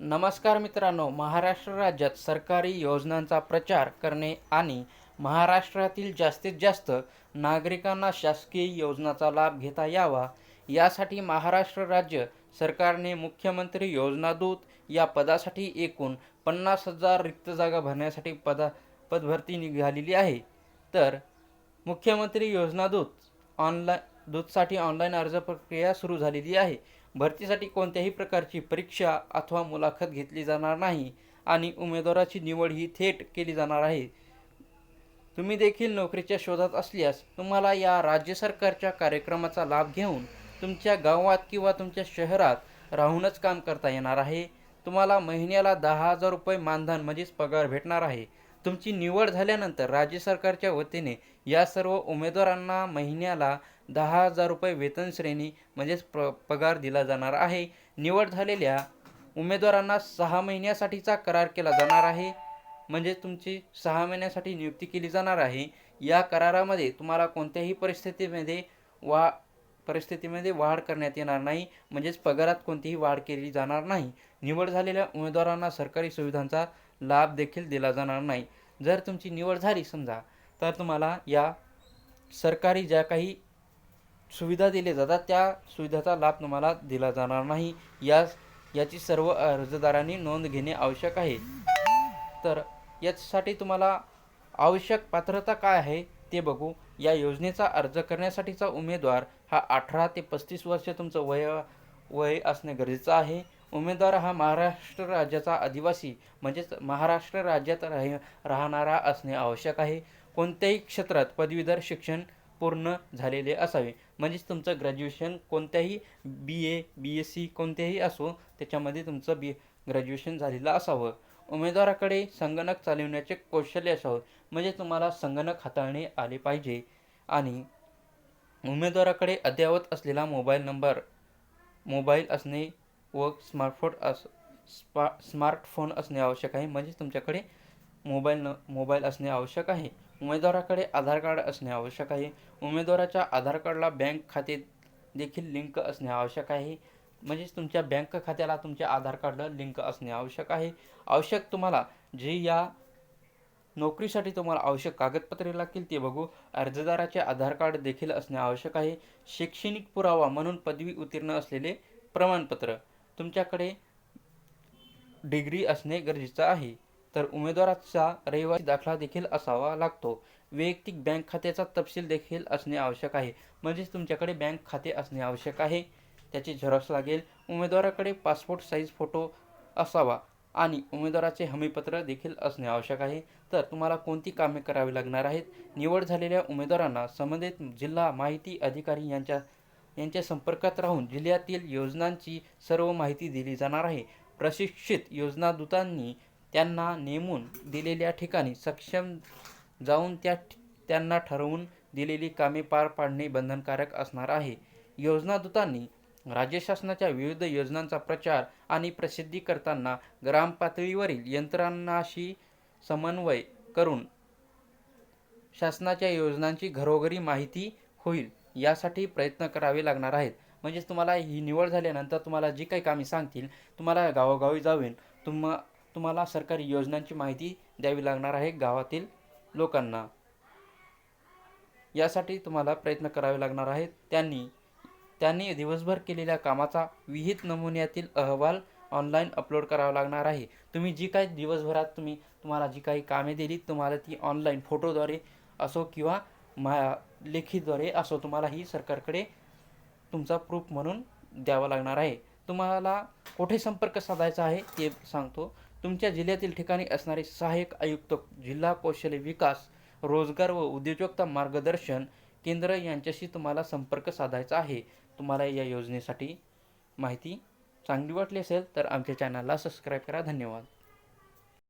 नमस्कार मित्रांनो महाराष्ट्र राज्यात सरकारी योजनांचा प्रचार करणे आणि महाराष्ट्रातील जास्तीत जास्त नागरिकांना शासकीय योजनांचा लाभ घेता यावा यासाठी महाराष्ट्र राज्य सरकारने मुख्यमंत्री योजना दूत या पदासाठी एकूण पन्नास हजार रिक्त जागा भरण्यासाठी पदा पदभरती निघालेली आहे. तर मुख्यमंत्री योजना दूत ऑनलाईन दूधसाठी ऑनलाईन अर्ज प्रक्रिया सुरू झालेली आहे. भरतीसाठी कोणत्याही प्रकारची परीक्षा अथवा मुलाखत घेतली जाणार नाही आणि उमेदवाराची निवड ही थेट केली जाणार आहे. तुम्ही देखील नोकरीच्या शोधात असल्यास तुम्हाला या राज्य सरकारच्या कार्यक्रमाचा लाभ घेऊन तुमच्या गावात किंवा तुमच्या शहरात राहूनच काम करता येणार आहे. तुम्हाला महिन्याला दहा हजार रुपये मानधन म्हणजेच पगार भेटणार आहे. तुमची निवड झाल्यानंतर राज्य सरकारच्या वतीने या सर्व उमेदवारांना महिन्याला दहा हजार रुपये वेतन श्रेणी म्हणजेच प पगार दिला जाणार आहे. निवड झालेल्या उमेदवारांना सहा महिन्यासाठीचा करार केला जाणार आहे. म्हणजे तुमची सहा महिन्यासाठी नियुक्ती केली जाणार आहे. या करारामध्ये तुम्हाला कोणत्याही परिस्थितीमध्ये वा परिस्थितीमध्ये वाढ करण्यात येणार नाही. म्हणजेच पगारात कोणतीही वाढ केली जाणार नाही. निवड झालेल्या उमेदवारांना सरकारी सुविधांचा लाभ देखील दिला जाणार नाही. जर तुमची निवड झाली समजा तर तुम्हाला या सरकारी ज्या काही सुविधा दिल्या जातात. त्या सुविधाचा लाभ तुम्हाला दिला जाणार नाही. या याची सर्व अर्जदारांनी नोंद घेणे आवश्यक आहे. तर यासाठी तुम्हाला आवश्यक पात्रता काय आहे ते बघू. या योजनेचा अर्ज करण्यासाठीचा उमेदवार हा अठरा ते पस्तीस वर्ष तुमचं वय वय असणे गरजेचं आहे. उमेदवार हा महाराष्ट्र राज्याचा आदिवासी म्हणजेच महाराष्ट्र राज्यात राह राहणारा असणे आवश्यक आहे. कोणत्याही क्षेत्रात पदवीधर शिक्षण पूर्ण झालेले असावे. म्हणजेच तुमचं ग्रॅज्युएशन कोणत्याही बी ए बी एस सी कोणतेही असो त्याच्यामध्ये तुमचं बी ग्रॅज्युएशन झालेलं असावं. उमेदवाराकडे संगणक चालवण्याचे कौशल्य असावं. म्हणजे तुम्हाला संगणक हाताळणे आले पाहिजे. आणि उमेदवाराकडे अद्ययावत असलेला मोबाईल नंबर मोबाईल असणे व स्मार्टफोन अस स्पा स्मार्टफोन असणे आवश्यक आहे. म्हणजेच तुमच्याकडे मोबाईल न मोबाईल असणे आवश्यक आहे. उमेदवाराकडे आधार कार्ड असणे आवश्यक आहे. उमेदवाराच्या आधार कार्डला बँक खाते देखील लिंक असणे आवश्यक आहे. म्हणजेच तुमच्या बँक खात्याला तुमच्या आधार कार्डला लिंक असणे आवश्यक आहे. आवश्यक तुम्हाला जे या नोकरीसाठी तुम्हाला आवश्यक कागदपत्रे लागतील ते बघू. अर्जदाराचे आधार कार्ड देखील असणे आवश्यक आहे. शैक्षणिक पुरावा म्हणून पदवी उत्तीर्ण असलेले प्रमाणपत्र तुमच्याकडे डिग्री असणे गरजेचं आहे. तर उमेदवाराचा रहिवासी दाखला देखील असावा लागतो. वैयक्तिक बँक खात्याचा तपशील देखील असणे आवश्यक आहे. म्हणजेच तुमच्याकडे बँक खाते असणे आवश्यक आहे. त्याची झेरॉक्स लागेल. उमेदवाराकडे पासपोर्ट साईज फोटो असावा आणि उमेदवाराचे हमीपत्र देखील असणे आवश्यक आहे. तर तुम्हाला कोणती कामे करावी लागणार आहेत? निवड झालेल्या उमेदवारांना संबंधित जिल्हा माहिती अधिकारी यांच्या यांच्या संपर्कात राहून जिल्ह्यातील योजनांची सर्व माहिती दिली जाणार आहे. प्रशिक्षित योजनादूतांनी त्यांना नेमून दिलेल्या ठिकाणी सक्षम जाऊन त्या त्यांना ठरवून दिलेली कामे पार पाडणे बंधनकारक असणार आहे. योजनादूतांनी राज्य शासनाच्या विविध योजनांचा प्रचार आणि प्रसिद्धी करताना ग्रामपातळीवरील यंत्रणांशी समन्वय करून शासनाच्या योजनांची घरोघरी माहिती होईल यासाठी प्रयत्न करावे लागणार आहेत. म्हणजेच तुम्हाला ही निवड झाल्यानंतर तुम्हाला जी काही कामे सांगतील तुम्हाला गावोगावी जाऊन तुम तुम्हाला सरकारी योजनांची माहिती द्यावी लागणार आहे गावातील लोकांना. यासाठी तुम्हाला प्रयत्न करावे लागणार आहेत. त्यांनी त्यांनी दिवसभर केलेल्या कामाचा विहित नमुन्यातील अहवाल ऑनलाईन अपलोड करावा लागणार आहे. तुम्ही जी काही दिवसभरात तुम्ही तुम्हाला जी काही कामे दिली तुम्हाला ती ऑनलाईन फोटोद्वारे असो किंवा मा लेखीद्वारे असो तुम्हाला ही सरकारकडे तुमचा प्रूफ म्हणून द्यावा लागणार आहे. तुम्हाला कुठे संपर्क साधायचा आहे ते सांगतो. तुमच्या जिल्ह्यातील ठिकाणी असणारे सहाय्यक आयुक्त जिल्हा कौशल्य विकास रोजगार व उद्योजकता मार्गदर्शन केंद्र यांच्याशी तुम्हाला संपर्क साधायचा आहे. तुम्हाला या योजनेसाठी माहिती चांगली वाटली असेल तर आमच्या चॅनलला सबस्क्राईब करा. धन्यवाद.